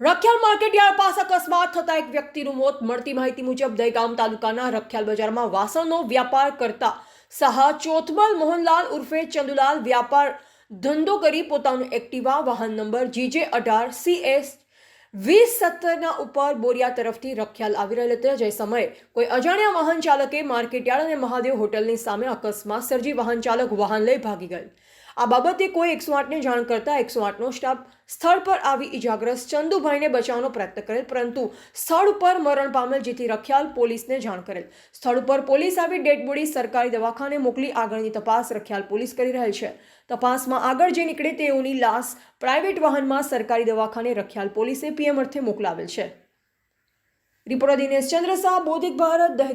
Rakhial market yard પાસે અકસ્માત થતા એક વ્યક્તિનું મોત મળતી માહિતી મુજબ દહેગામ તાલુકાના રખિયાલ બજારમાં વાસણનો વ્યાપાર કરતા સહા ચોથમલ મોહનલાલ ઉર્ફે ચંદુલાલ વ્યાપાર ધંધો કરી પોતાનું એક્ટિવા વાહન નંબર જીજે અઢાર સીએસ વીસ સત્તરના ઉપર બોરિયા તરફથી રખિયાલ આવી રહેલ હતા. જે સમયે કોઈ અજાણ્યા વાહન ચાલકે માર્કેટયાર્ડ અને મહાદેવ હોટલની સામે અકસ્માત સર્જી વાહન ચાલક વાહન લઈ ભાગી ગયેલ આ બાબતે કોઈ એકસો આઠને જાણ કરતા એકસો આઠનો સ્ટાફ સ્થળ પર આવી ઇજાગ્રસ્ત ચંદુભાઈને બચાવવાનો પ્રયત્ન કરેલ, પરંતુ સ્થળ ઉપર મરણ પામેલ જેથી રખિયાલ પોલીસને જાણ કરેલ. સ્થળ ઉપર પોલીસ આવી ડેડ બોડી સરકારી દવાખાને મોકલી આગળની તપાસ રખિયાલ પોલીસ કરી રહેલ છે. તપાસમાં આગળ જે નીકળે તેઓની લાશ પ્રાઇવેટ વાહનમાં સરકારી દવાખાને રખિયાલ પોલીસે પીએમ અર્થે મોકલાવેલ છે. રિપોર્ટર દિનેશ ચંદ્ર શાહ, બૌદ્ધિક ભારત, દહેગામ.